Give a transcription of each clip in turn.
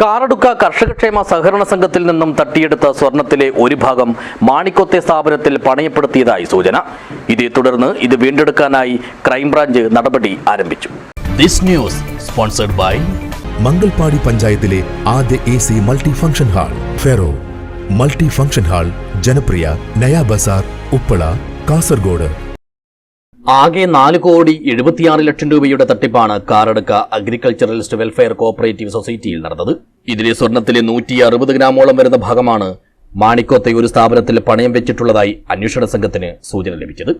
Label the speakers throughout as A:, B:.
A: കാറടുക്ക കർഷകക്ഷേമ സഹകരണ സംഘത്തിൽ നിന്നും തട്ടിയെടുത്ത സ്വർണത്തിലെ ഒരു ഭാഗം മാണിക്കൊത്തെ സ്ഥാപനത്തിൽ പണയപ്പെടുത്തിയതായി സൂചന. ഇതേ തുടർന്ന് ഇത് വീണ്ടെടുക്കാനായി ക്രൈംബ്രാഞ്ച് നടപടി ആരംഭിച്ചു.
B: This news sponsored by
C: Mangalpady പഞ്ചായത്തിലെ ആദ്യ A C multi function hall ferro. Multi function hall ജനപ്രിയ നയാ ബസാർ ഉപ്പള കാസർഗോഡ്.
A: ആകെ നാല് കോടി എഴുപത്തിയാറ് ലക്ഷം രൂപയുടെ തട്ടിപ്പാണ് കാറടുക്ക അഗ്രികൾച്ചറലിസ്റ്റ് വെൽഫെയർ കോഓപ്പറേറ്റീവ് സൊസൈറ്റിയിൽ നടന്നത്. ഇതിലെ സ്വർണത്തിലെ നൂറ്റി അറുപത് ഗ്രാമോളം വരുന്ന ഭാഗമാണ് മാണിക്കോത്തെ ഒരു സ്ഥാപനത്തിൽ പണയം വെച്ചിട്ടുള്ളതായി അന്വേഷണ സംഘത്തിന് സൂചന ലഭിച്ചത്.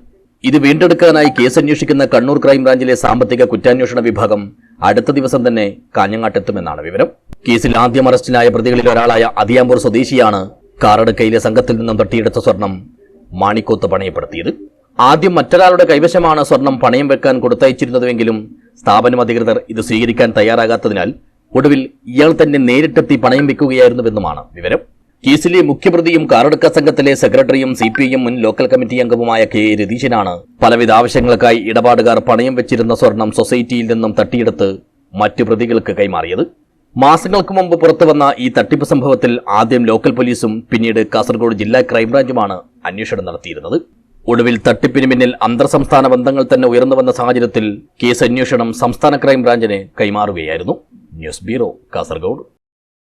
A: ഇത് വീണ്ടെടുക്കാനായി കേസ് അന്വേഷിക്കുന്ന കണ്ണൂർ ക്രൈംബ്രാഞ്ചിലെ സാമ്പത്തിക കുറ്റാന്വേഷണ വിഭാഗം അടുത്ത ദിവസം തന്നെ കാഞ്ഞങ്ങാട്ടെത്തുമെന്നാണ് വിവരം. കേസിൽ ആദ്യം അറസ്റ്റിലായ പ്രതികളിൽ ഒരാളായ അതിയാമ്പൂർ സ്വദേശിയാണ് കാറടുക്കയിലെ സംഘത്തിൽ നിന്നും തട്ടിയെടുത്ത സ്വർണം മാണിക്കോത്ത് പണയപ്പെടുത്തിയത്. ആദ്യം മറ്റൊരാളുടെ കൈവശമാണ് സ്വർണം പണയം വെക്കാൻ കൊടുത്തയച്ചിരുന്നതുവെങ്കിലും സ്ഥാപനം അധികൃതർ ഇത് സ്വീകരിക്കാൻ തയ്യാറാകാത്തതിനാൽ ഒടുവിൽ ഇയാൾ തന്നെ നേരിട്ടെത്തി പണയം വെക്കുകയായിരുന്നുവെന്നുമാണ് വിവരം. കേസിലെ മുഖ്യപ്രതിയും കാറടുക്ക സംഘത്തിലെ സെക്രട്ടറിയും സി പി എം മുൻ ലോക്കൽ കമ്മിറ്റി അംഗവുമായ കെ. രതീശനാണ് പലവിധ ആവശ്യങ്ങൾക്കായി ഇടപാടുകാർ പണയം വെച്ചിരുന്ന സ്വർണം സൊസൈറ്റിയിൽ നിന്നും തട്ടിയെടുത്ത് മറ്റു പ്രതികൾക്ക് കൈമാറിയത്. മാസങ്ങൾക്ക് മുമ്പ് പുറത്തുവന്ന ഈ തട്ടിപ്പ് സംഭവത്തിൽ ആദ്യം ലോക്കൽ പോലീസും പിന്നീട് കാസർഗോഡ് ജില്ലാ ക്രൈംബ്രാഞ്ചുമാണ് അന്വേഷണം നടത്തിയിരുന്നത്. ഒടുവിൽ തട്ടിപ്പിന് പിന്നിൽ അന്തർ സംസ്ഥാന ബന്ധങ്ങൾ തന്നെ ഉയർന്നു വന്ന സാഹചര്യത്തിൽ കേസ് അന്വേഷണം സംസ്ഥാന ക്രൈംബ്രാഞ്ചിന് കൈമാറുകയായിരുന്നു. News bureau Kasaragod.